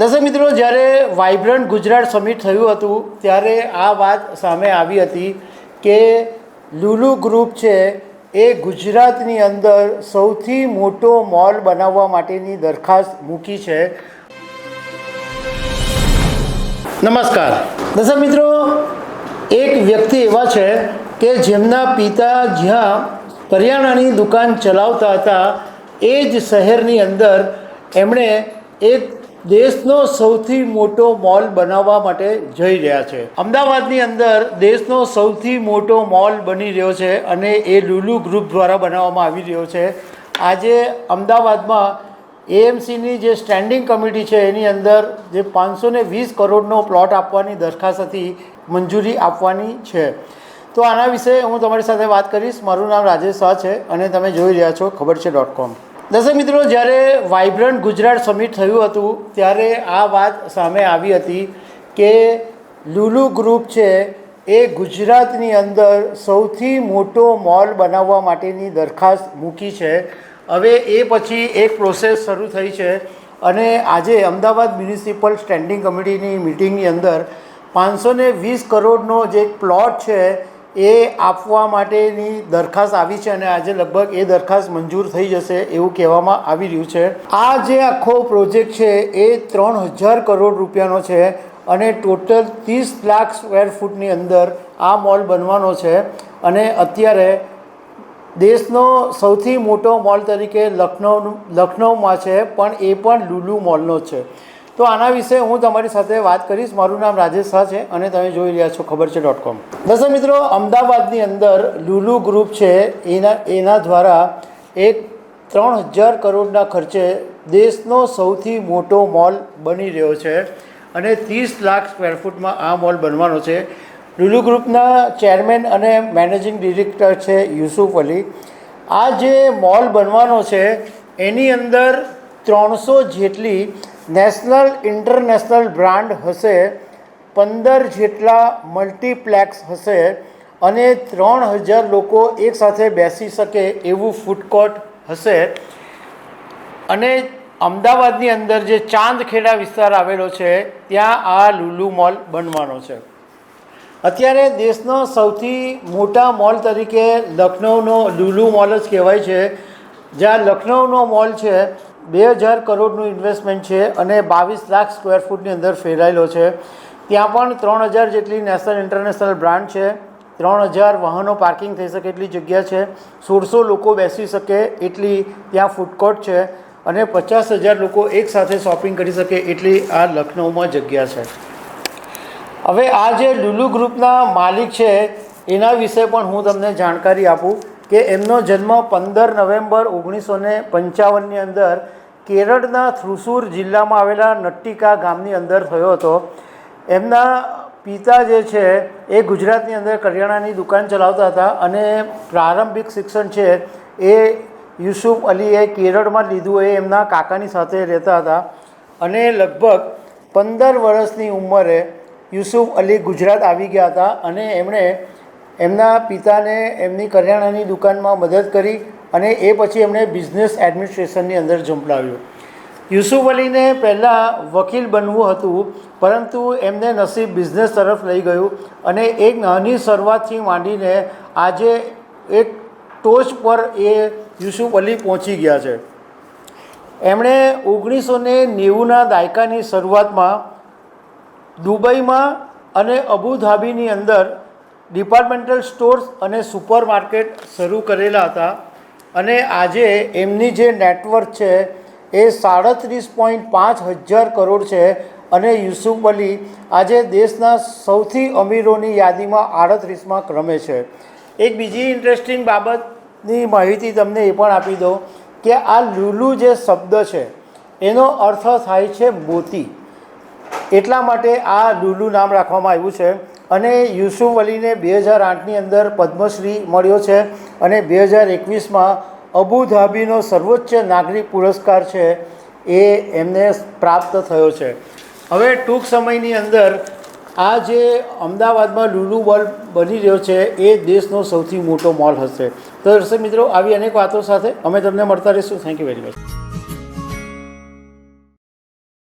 દર્શક મિત્રો, જ્યારે વાઇબ્રન્ટ ગુજરાત સમિટ થયું હતું, ત્યારે આ વાત સામે આવી હતી કે લુલુ ગ્રુપ છે એ ગુજરાતની અંદર સૌથી મોટો મોલ બનાવવા માટેની દરખાસ્ત મૂકી છે. નમસ્કાર. દર્શક મિત્રો, એક વ્યક્તિ એવા છે કે જેમના પિતા જ્યાં કરિયાણાની દુકાન ચલાવતા હતા, એ જ શહેરની અંદર એમણે એક દેશનો સૌથી મોટો મોલ બનાવવા માટે જઈ રહ્યા છે. અમદાવાદની અંદર દેશનો સૌથી મોટો મોલ બની રહ્યો છે અને એ લુલુ ગ્રુપ દ્વારા બનાવવામાં આવી રહ્યો છે. આજે અમદાવાદમાં એએમસીની જે સ્ટેન્ડિંગ કમિટી છે, એની અંદર જે પાંચસો ને વીસ કરોડનો પ્લોટ આપવાની દરખાસ્ત હતી, મંજૂરી આપવાની છે. તો આના વિશે હું તમારી સાથે વાત કરીશ. મારું નામ રાજેશ શાહ છે અને તમે જોઈ રહ્યા છો ખબર છે ડોટ કોમ. દર્શક મિત્રો, જ્યારે વાઇબ્રન્ટ ગુજરાત સમિટ થયું હતું, ત્યારે આ વાત સામે આવી હતી કે લુલુ ગ્રુપ છે એ ગુજરાતની અંદર સૌથી મોટો મોલ બનાવવા માટેની દરખાસ્ત મૂકી છે. હવે એ પછી એક પ્રોસેસ શરૂ થઈ છે અને આજે અમદાવાદ મ્યુનિસિપલ સ્ટેન્ડિંગ કમિટીની મિટિંગની અંદર પાંચસો ને વીસ કરોડનો જે પ્લોટ છે એ આપવા માટેની દરખાસ્ત આવી છે અને આજે લગભગ એ દરખાસ્ત મંજૂર થઈ જશે એવું કહેવામાં આવી રહ્યું છે. આ જે આખો પ્રોજેક્ટ છે એ ત્રણ હજાર કરોડ રૂપિયાનો છે અને ટોટલ ત્રીસ લાખ સ્ક્વેર ફૂટની અંદર આ મોલ બનવાનો છે અને અત્યારે દેશનો સૌથી મોટો મોલ તરીકે લખનઉ લખનઉમાં છે, પણ એ પણ લુલુ મોલનો છે. તો આના વિશે હું તમારી સાથે વાત કરીશ. મારું નામ રાજેશ શાહ છે અને તમે જોઈ રહ્યા છો ખબર છે ડોટ કોમ દર્શક મિત્રો, અમદાવાદની અંદર લુલુ ગ્રુપ છે. એના એના દ્વારા એક ત્રણ હજાર કરોડના ખર્ચે દેશનો સૌથી મોટો મોલ બની રહ્યો છે અને ત્રીસ લાખ સ્ક્વેર ફૂટમાં આ મોલ બનવાનો છે. લુલુ ગ્રુપના ચેરમેન અને મેનેજિંગ ડિરેક્ટર છે યુસુફ અલી. આ જે મોલ બનવાનો છે, એની અંદર ત્રણસો જેટલી નેશનલ ઇન્ટરનેશનલ બ્રાન્ડ હશે, પંદર જેટલા મલ્ટીપ્લેક્સ હશે અને ત્રણ હજાર લોકો એકસાથે બેસી શકે એવું ફૂડકોર્ટ હશે. અને અમદાવાદની અંદર જે ચાંદખેડા વિસ્તાર આવેલો છે, ત્યાં આ લુલુ મોલ બનવાનો છે. અત્યારે દેશનો સૌથી મોટા મોલ તરીકે લખનઉનો લુલુ મોલ જ કહેવાય છે. જ્યાં લખનઉનો મોલ છે બે હજાર કરોડનું ઇન્વેસ્ટમેન્ટ છે અને બાવીસ લાખ સ્ક્વેર ફૂટની અંદર ફેલાયેલો છે. ત્યાં પણ ત્રણ હજાર જેટલી નેશનલ ઇન્ટરનેશનલ બ્રાન્ડ છે. ત્રણ હજાર વાહનો પાર્કિંગ થઈ શકે એટલી જગ્યા છે. સોળસો લોકો બેસી શકે એટલી ત્યાં ફૂડકોર્ટ છે અને પચાસ હજાર લોકો એકસાથે શોપિંગ કરી શકે એટલી આ લખનઉમાં જગ્યા છે. હવે આ જે લુલુ ગ્રુપના માલિક છે, એના વિશે પણ હું તમને જાણકારી આપું. કે એમનો જન્મ પંદર નવેમ્બર ઓગણીસો ને પંચાવનની અંદર કેરળના થ્રુસુર જિલ્લામાં આવેલા નટ્ટિકા ગામની અંદર થયો હતો. એમના પિતા જે છે એ ગુજરાતની અંદર કરિયાણાની દુકાન ચલાવતા હતા અને પ્રારંભિક શિક્ષણ છે એ યુસુફ અલીએ કેરળમાં લીધું એ એમના કાકાની સાથે રહેતા હતા. અને લગભગ પંદર વર્ષની ઉંમરે યુસુફ અલી ગુજરાત આવી ગયા હતા અને એમણે એમના પિતાને એમની કરિયાણાની દુકાનમાં મદદ કરી અને એ પછી એમણે બિઝનેસ એડમિનિસ્ટ્રેશનની અંદર ઝંપલાવ્યું યુસુફ અલીને પહેલાં વકીલ બનવું હતું, પરંતુ એમને નસીબ બિઝનેસ તરફ લઈ ગયું અને એક નાની શરૂઆતથી માંડીને આજે એક ટોચ પર એ યુસુફ અલી પહોંચી ગયા છે. એમણે ઓગણીસો ને નેવુંના દાયકાની શરૂઆતમાં દુબઈમાં અને અબુધાબીની અંદર ડિપાર્ટમેન્ટલ સ્ટોર્સ અને સુપર માર્કેટ શરૂ કરેલા હતા અને આજે એમની જે નેટવર્ક છે એ સાડત્રીસ પોઈન્ટ પાંચ હજાર કરોડ છે અને યુસુફ અલી આજે દેશના સૌથી અમીરોની યાદીમાં આડત્રીસમાં ક્રમે છે. એક બીજી ઇન્ટરેસ્ટિંગ બાબતની માહિતી તમને એ પણ આપી દઉં કે આ લુલુ જે શબ્દ છે, એનો અર્થ થાય છે મોતી. એટલા માટે આ લુલુ નામ રાખવામાં આવ્યું છે. અને યુસુફ અલીને બે હજાર આઠની અંદર પદ્મશ્રી મળ્યો છે અને બે હજાર એકવીસમાં અબુધાબીનો સર્વોચ્ચ નાગરિક પુરસ્કાર છે એ એમને પ્રાપ્ત થયો છે. હવે ટૂંક સમયની અંદર આ જે અમદાવાદમાં લુલુ મોલ બની રહ્યો છે એ દેશનો સૌથી મોટો મોલ હશે. તો દર્શક મિત્રો, આવી અનેક વાતો સાથે અમે તમને મળતા રહીશું. Thank you very much